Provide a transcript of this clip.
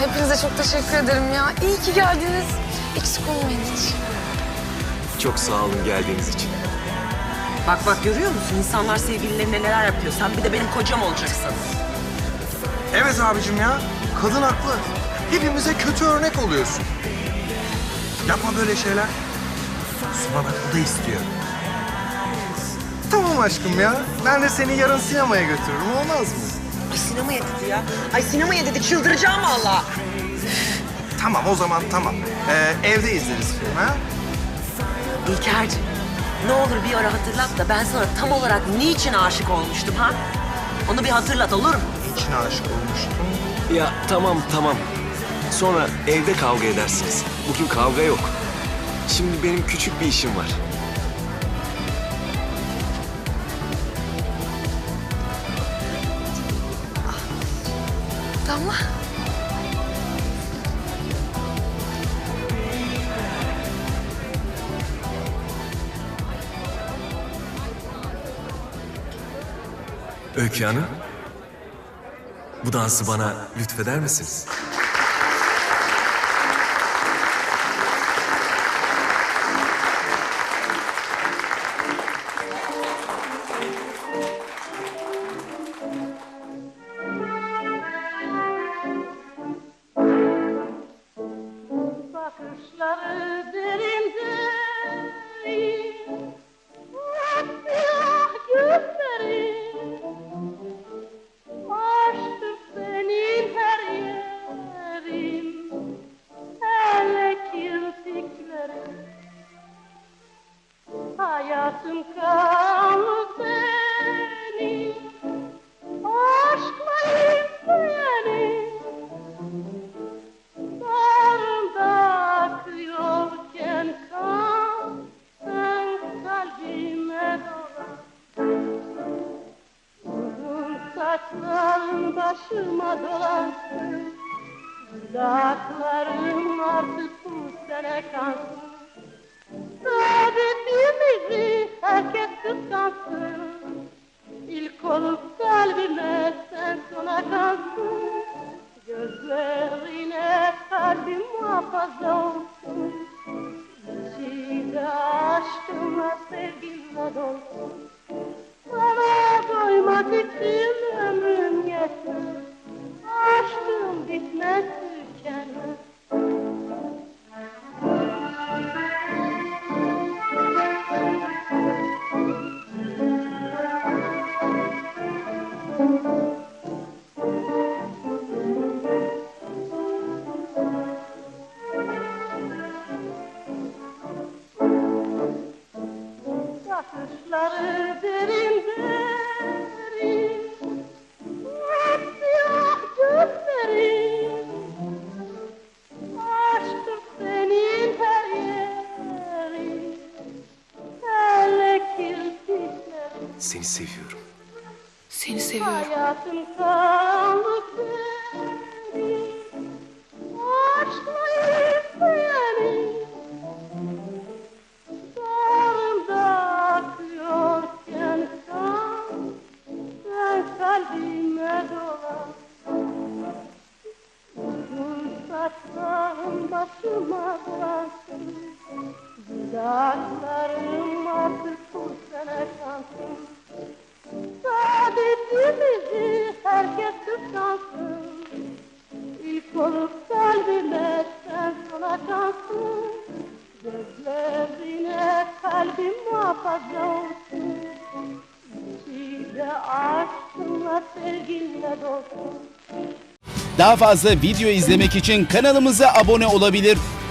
Hepinize çok teşekkür ederim ya. İyi ki geldiniz. Eksik olmayın hiç. Çok sağ olun geldiğiniz için. Bak bak görüyor musun? İnsanlar sevgililerine neler yapıyor. Sen bir de benim kocam olacaksın. Evet abicim ya. Kadın haklı. Hepimize kötü örnek oluyorsun. Yapma böyle şeyler. Suman haklı da istiyor. Tamam aşkım ya. Ben de seni yarın sinemaya götürürüm. Olmaz mı? Ay sinemaya dedi ya. Ay sinemaya dedi. Çıldıracağım valla. Tamam o zaman tamam. Ee, evde izleriz filmi ha? İlker'cim ne olur bir ara hatırlat da ben sana tam olarak niçin aşık olmuştum ha? Onu bir hatırlat olur mu? İçine aşık olmuştum. Ya tamam tamam. Sonra evde kavga edersiniz. Bugün kavga yok. Şimdi benim küçük bir işim var. Damla. Öykü Hanım. Bu dansı bana lütfeder misiniz? Saçların başıma dolansın. Dudaklarım artık bu sene kansın. Saadetimizi herkes kıskansın. İlk olup kalbime sen sona kalsın. Gözlerine kalbim muhafaza olsun. İçinde aşkınla sevginle dolsun. Sana doymak için ömrüm yetmez Seni seviyorum. Seni seviyorum. Hayatım kanlı senin Aşkla Dudaklarım artık bu sene kansın Saadetimizi herkes kıskansın. İlk olup kalbime sen sona kalsın Gözlerine kalbim muhafaza olsun aşkınla sevginle dolsun Daha fazla video izlemek için kanalımıza abone olabilir.